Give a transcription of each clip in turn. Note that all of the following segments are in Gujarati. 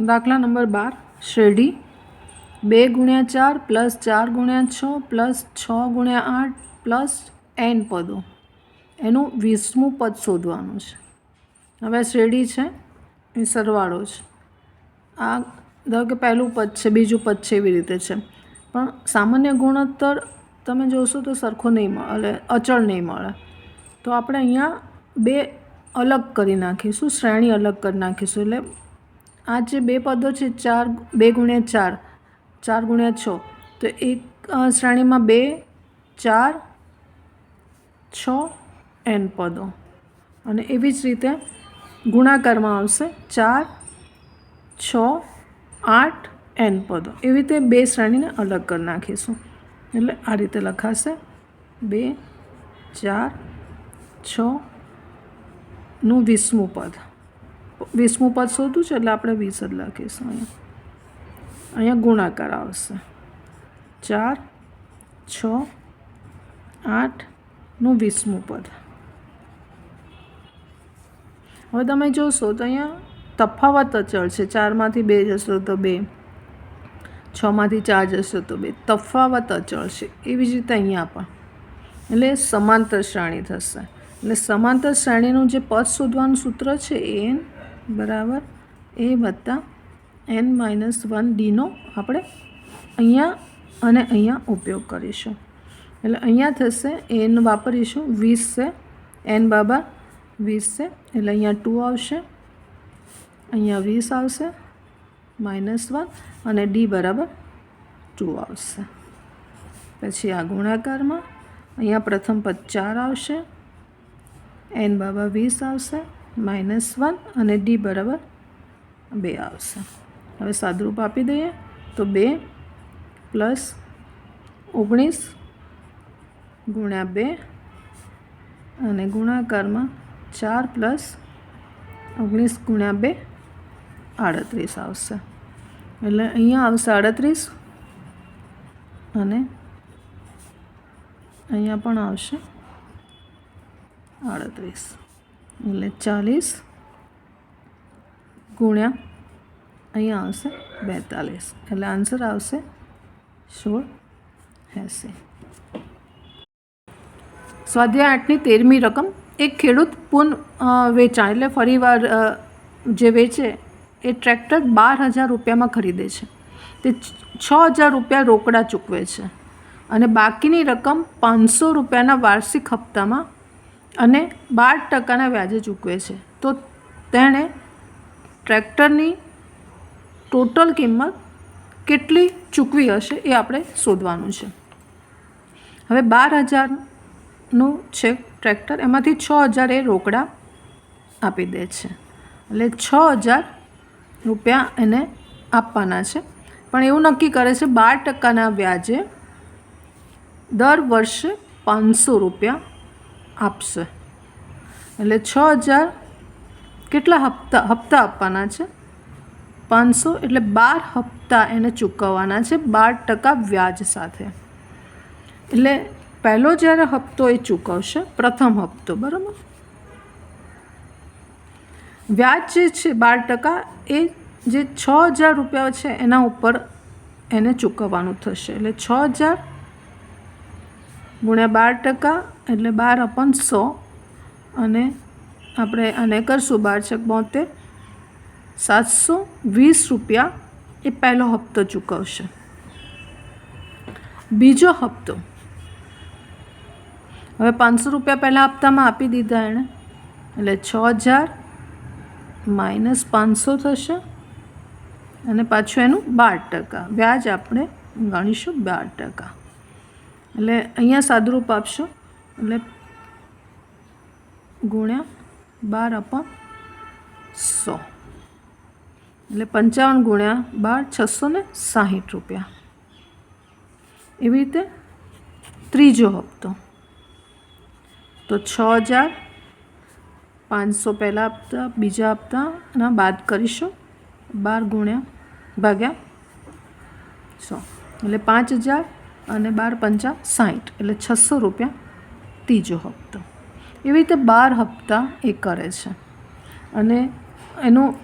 દાખલા નંબર બાર શેરડી બે ગુણ્યા ચાર પ્લસ ચાર ગુણ્યા છ પ્લસ છ ગુણ્યા આઠ પ્લસ એન પદો. એનું વીસમું પદ શોધવાનું છે. હવે શેરડી છે, એ સરવાળો છે. આ ધારો કે પહેલું પદ છે, બીજું પદ છે એવી રીતે છે. પણ સામાન્ય ગુણોત્તર તમે જોશો તો સરખો નહીં મળે અચળ નહીં મળે. તો આપણે અહીંયા બે અલગ કરી નાખીશું, શ્રેણી અલગ કરી નાખીશું, એટલે આ જે બે પદો છે, ચાર બે ગુણ્યા ચાર ચાર ગુણ્યા છ. તો એક શ્રેણીમાં બે, ચાર, છ, એન પદો. અને એવી જ રીતે ગુણાકારમાં આવશે, ચાર, છ, આઠ, એન પદો. એવી રીતે બે શ્રેણીને અલગ કરી નાખીશું. એટલે આ રીતે લખાશે, બે, ચાર, છ, નું વીસમું પદ. વીસમું પદ શોધું છે એટલે આપણે વીસ જ લખીશું અહીંયા. અહીંયા ગુણાકાર આવશે. ચાર, છ આઠનું વીસમું પદ. હવે તમે જોશો તો અહીંયા તફાવત અચળ છે. ચારમાંથી બે જશો તો બે. છમાંથી ચાર જશો તો બે. તફાવત અચળ છે. એવી જ રીતે અહીંયા પણ. એટલે સમાંતર શ્રેણી થશે. એટલે સમાંતર શ્રેણીનું જે પદ શોધવાનું સૂત્ર છે એન બરાબર? એ વત્તા એન માઇનસ વન ડીનો આપણે અહીંયા અને અહીંયા ઉપયોગ કરીશું. એટલે અહીંયા થશે, એન વાપરીશું, વીસ છે, એન બાબા વીસ છે, એટલે અહીંયા ટુ આવશે, અહીંયા વીસ આવશે, માઇનસ વન અને ડી બરાબર ટુ આવશે. પછી આ ગુણાકારમાં અહીંયા પ્રથમ પદ ચાર આવશે, એન બાબા વીસ આવશે માઇનસ વન અને ડી બરાબર બે આવશે. હવે સાદરૂપ આપી દઈએ તો બે પ્લસ ઓગણીસ ગુણ્યા બે અને ગુણાકારમાં ચાર પ્લસ ઓગણીસ ગુણ્યા બે આડત્રીસ આવશે. એટલે અહીંયા આવશે આડત્રીસ અને અહીંયા પણ આવશે આડત્રીસ. એટલે ચાલીસ ગુણ્યા અહીંયા આવશે બેતાલીસ. એટલે આન્સર આવશે સોળ એંસી. સ્વાધ્યાય આઠની તેરમી રકમ. એક ખેડૂત પુન વેચાણ, એટલે ફરીવાર જે વેચે એ ટ્રેક્ટર બાર હજાર રૂપિયામાં ખરીદે છે. તે છ હજાર રૂપિયા રોકડા ચૂકવે છે. અને બાકીની રકમ પાંચસો રૂપિયાના વાર્ષિક હપ્તામાં અને બાર ટકાના વ્યાજે ચૂકવે છે. તો તેણે ટ્રેક્ટરની ટોટલ કિંમત કેટલી ચૂકવી હશે એ આપણે શોધવાનું છે. હવે બાર હજારનું છે ટ્રેક્ટર, એમાંથી છ હજાર એ રોકડા આપી દે છે. એટલે છ હજાર રૂપિયા એને આપવાના છે. પણ એવું નક્કી કરે છે, બાર ટકાના વ્યાજે દર વર્ષે પાંચસો રૂપિયા આપશે. એટલે છ હજાર કેટલા હપ્તા હપ્તા આપવાના છે? પાંચસો એટલે બાર હપ્તા એને ચૂકવવાના છે, બાર ટકા વ્યાજ સાથે. એટલે પહેલો જ્યારે હપ્તો એ ચૂકવશે, પ્રથમ હપ્તો, બરાબર? વ્યાજ જે છે બાર ટકા એ જે છ હજાર રૂપિયા છે, એના ઉપર એને ચૂકવવાનું થશે. એટલે છ હજાર ગુણ્યા બાર ટકા એટલે બાર અપન સો. અને આપણે આને કરશું બાર છક બોતેર. સાતસો વીસ રૂપિયા એ પહેલો હપ્તો ચૂકવશે. બીજો હપ્તો. હવે પાંચસો રૂપિયા પહેલાં હપ્તામાં આપી દીધા એણે. એટલે છ હજાર માઇનસ પાંચસો થશે. અને પાછું એનું બાર ટકા. વ્યાજ આપણે ગણીશું બાર ટકા. એટલે અહીંયા સાદુરૂપ આપશો. એટલે ગુણ્યા બાર અપોન સો. એટલે પંચાવન ગુણ્યા બાર છસો ને સાહીઠ રૂપિયા. એવી રીતે ત્રીજો હપ્તો. તો છ હજાર પાંચસો પહેલાં આપતા, બીજા હપ્તાના બાદ કરીશું. બાર ગુણ્યા ભાગ્યા સો. એટલે પાંચ હજાર અને બાર પંચા સાઠ એટલે છસો રૂપિયા ત્રીજો હપ્તો. એવી રીતે બાર હપ્તા એ કરે છે. અને એનું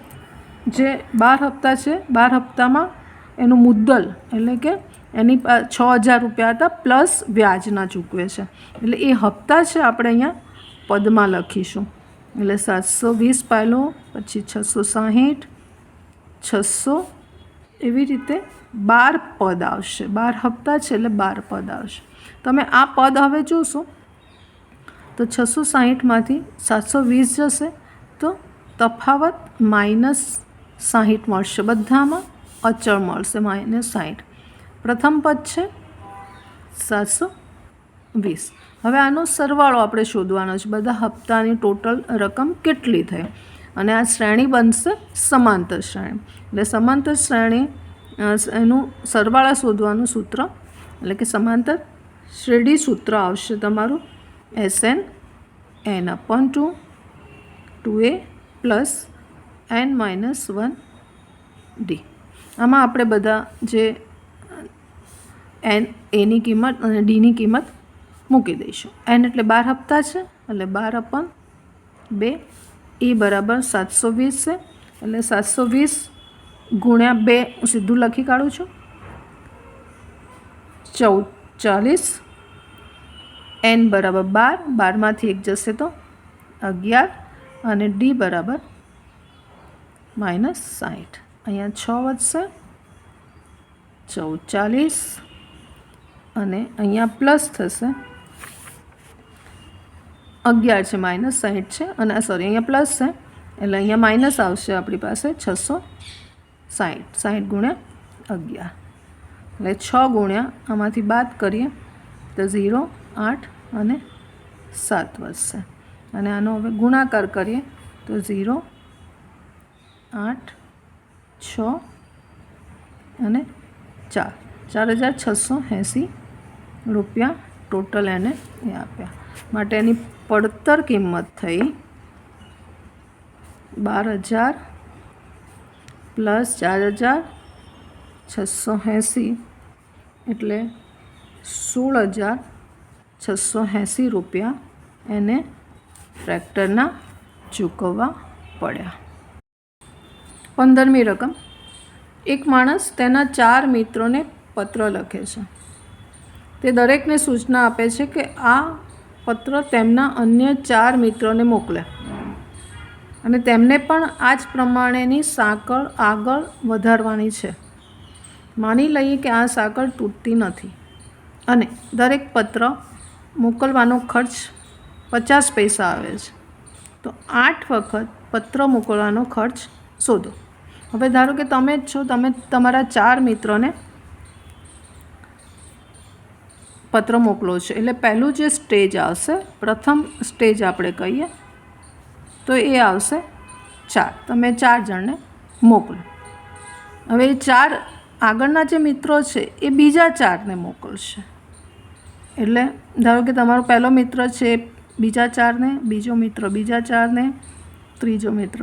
જે બાર હપ્તા છે, બાર હપ્તામાં એનું મુદ્દલ, એટલે કે એની છ હજાર રૂપિયા હતા પ્લસ વ્યાજના ચૂકવે છે. એટલે એ હપ્તા છે આપણે અહીંયા પદમાં લખીશું. એટલે સાતસો વીસ પાયલો, પછી છસો સાહીઠ, છસો એવી રીતે બાર પદ આવશે. બાર હપ્તા છે એટલે બાર પદ આવશે. તમે આ પદ હવે જોશો, તો છસો સાહીઠમાંથી સાતસો વીસ જશે, તો તફાવત માઇનસ સાહીઠ મળશે. બધામાં અચળ મળશે માઇનસ સાહીઠ. પ્રથમ પદ છે સાતસો વીસ. હવે આનો સરવાળો આપણે શોધવાનો છે. બધા હપ્તાની ટોટલ રકમ કેટલી થઈ? અને આ શ્રેણી બનશે સમાંતર શ્રેણી. એટલે સમાંતર શ્રેણી એનું સરવાળા શોધવાનું સૂત્ર, એટલે કે સમાંતર શ્રેણી સૂત્ર આવશે તમારું. S N N upon two two A plus N minus one D આમાં આપણે બધા જે એન એની કિંમત અને ડીની કિંમત મૂકી દઈશું. એન એટલે બાર હપ્તા છે, એટલે બાર અપન બે એ બરાબર સાતસો વીસ છે. એટલે સાતસો વીસ ગુણ્યા બે હું સીધું લખી કાઢું છું. ચૌદ ચાલીસ એન બરાબર બાર, બારમાંથી એક જશે તો અગિયાર અને ડી બરાબર માઇનસ સાઠ અહીંયા છ વધશે. ચૌદ ચાલીસ અને અહીંયા પ્લસ થશે. અગિયાર છે, માઇનસ સાહીઠ છે, અને સોરી અહીંયા પ્લસ છે, એટલે અહીંયા માઇનસ આવશે આપણી પાસે છસો સાહીઠ સાહીઠ ગુણ્યા અગિયાર. એટલે છ ગુણ્યા આમાંથી બાદ કરીએ તો ઝીરો, આઠ અને સાત વધશે. અને આનો હવે ગુણાકાર કરીએ તો ઝીરો, આઠ, છ અને ચાર. ચાર હજાર છસો એંસી રૂપિયા ટોટલ એને એ આપ્યા. માટે એની પડતર કિંમત થઈ બાર હજાર પ્લસ ચાર હજાર છસો એંસી એટલે સોળ હજાર છસો એંસી રૂપિયા એને ટ્રેક્ટરના ચૂકવવા પડ્યા. પંદરમી રકમ. એક માણસ તેના ચાર મિત્રોને પત્ર લખે છે. તે દરેકને સૂચના આપે છે કે આ પત્ર તેમના અન્ય ચાર મિત્રોને મોકલે અને તેમને પણ આ જ પ્રમાણેની સાંકળ આગળ વધારવાની છે. માની લઈએ કે આ સાંકળ તૂટતી નથી. અને દરેક પત્ર મોકલવાનો ખર્ચ પચાસ પૈસા આવે છે. તો આઠ વખત પત્ર મોકલવાનો ખર્ચ શોધો. હવે ધારો કે તમે જ છો, તમે તમારા ચાર મિત્રોને પત્ર મોકલો છે. એટલે પહેલું જે સ્ટેજ આવશે, પ્રથમ સ્ટેજ આપણે કહીએ, તો એ આવશે ચાર. તમે ચાર જણને મોકલો હવે એ ચાર આગળના જે મિત્રો છે, એ બીજા ચારને મોકલશે. એટલે ધારો કે તમારો પહેલો મિત્ર છે બીજા ચારને, બીજો મિત્ર બીજા ચારને, ત્રીજો મિત્ર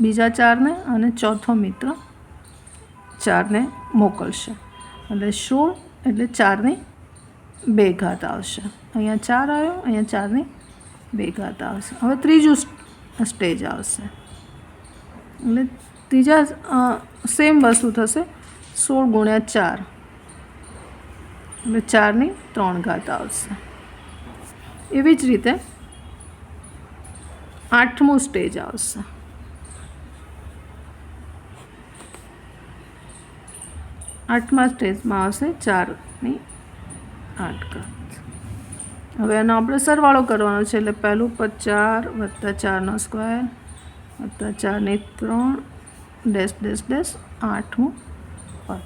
બીજા ચારને અને ચોથો મિત્ર ચારને મોકલશે. એટલે સોળ એટલે ચારની બે ઘાત આવશે. અહીંયા ચાર આવ્યો, અહીંયા ચારની બે ઘાત આવશે. હવે ત્રીજું સ્ટેજ આવશે. એટલે ત્રીજા સેમ વસ્તુ થશે. સોળ ગુણ્યા ચાર. એટલે ચારની ત્રણ ઘાત આવશે. એવી જ રીતે આઠમું સ્ટેજ આવશે. આઠમા સ્ટેજમાં આવશે ચારની આઠ ઘાત હવે એનો આપણે સરવાળો કરવાનો છે, એટલે પહેલું પદ ચાર વત્તા ચારનો સ્ક્વેર વત્તા ચારને ત્રણ, ડેશ ડેશ ડેશ, આઠમું પદ.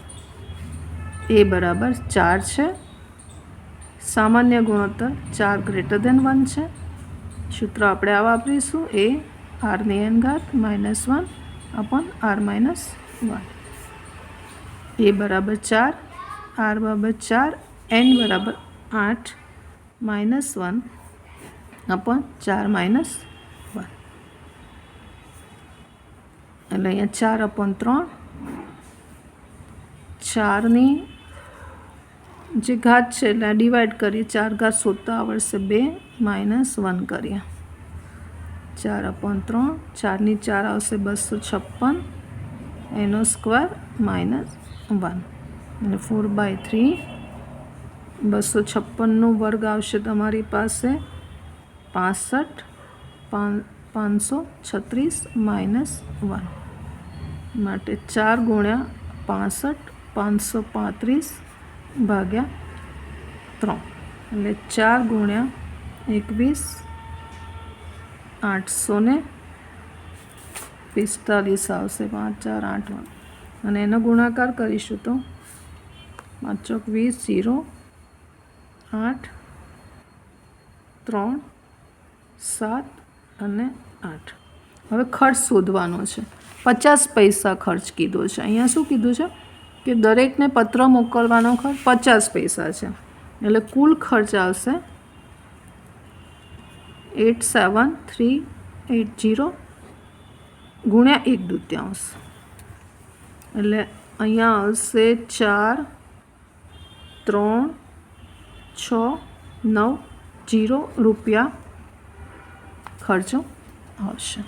એ બરાબર ચાર છે. સામાન્ય ગુણોત્તર ચાર ગ્રેટર દેન વન છે. સૂત્ર આપણે આ વાપરીશું. એ આરની એન ઘાત minus one upon R minus one A બરાબર ચાર. આર બરાબર ચાર એન બરાબર આઠ માઇનસ વન અપોન ચાર માઇનસ વન. એટલે અહીંયા ચાર અપોન ત્રણ, ચારની જે ઘાત છે એટલે ડિવાઈડ કરીએ, ચાર ઘાત શોધતા આવડશે બે માઇનસ વન કરીએ. ચાર અપોન ત્રણ, ચારની ચાર આવશે બસો છપ્પન, એનો સ્ક્વેર માઇનસ વન અને ફોર બાય થ્રી બસો છપ્પનનો વર્ગ આવશે તમારી પાસે. પાસઠ પાંચસો છત્રીસ માઇનસ વન. માટે ચાર ગુણ્યા પાસઠ, પાંચસો પાંત્રીસ ભાગ્યા ત્રણ. એટલે ચાર ગુણ્યા એકવીસ, આઠસો ને પિસ્તાલીસ આવશે. પાંચ, ચાર, આઠ અને એનો ગુણાકાર કરીશું તો. પાંચ ચોક વીસ જીરો આઠ, ત્રણ, સાત અને આઠ. હવે ખર્ચ શોધવાનો છે. પચાસ પૈસા ખર્ચ કીધો છે. અહીંયા શું કીધું છે? કે દરેકને પત્ર મોકલવાનો ખર્ચ પચાસ પૈસા છે. એટલે કુલ ખર્ચ આવશે eight seven three eight zero ગુણ્યા એક દૂત્યાંશ. એટલે અહીંયા આવશે ચાર, ત્રણ છ નવ જીરો રૂપિયા ખર્ચો આવશે.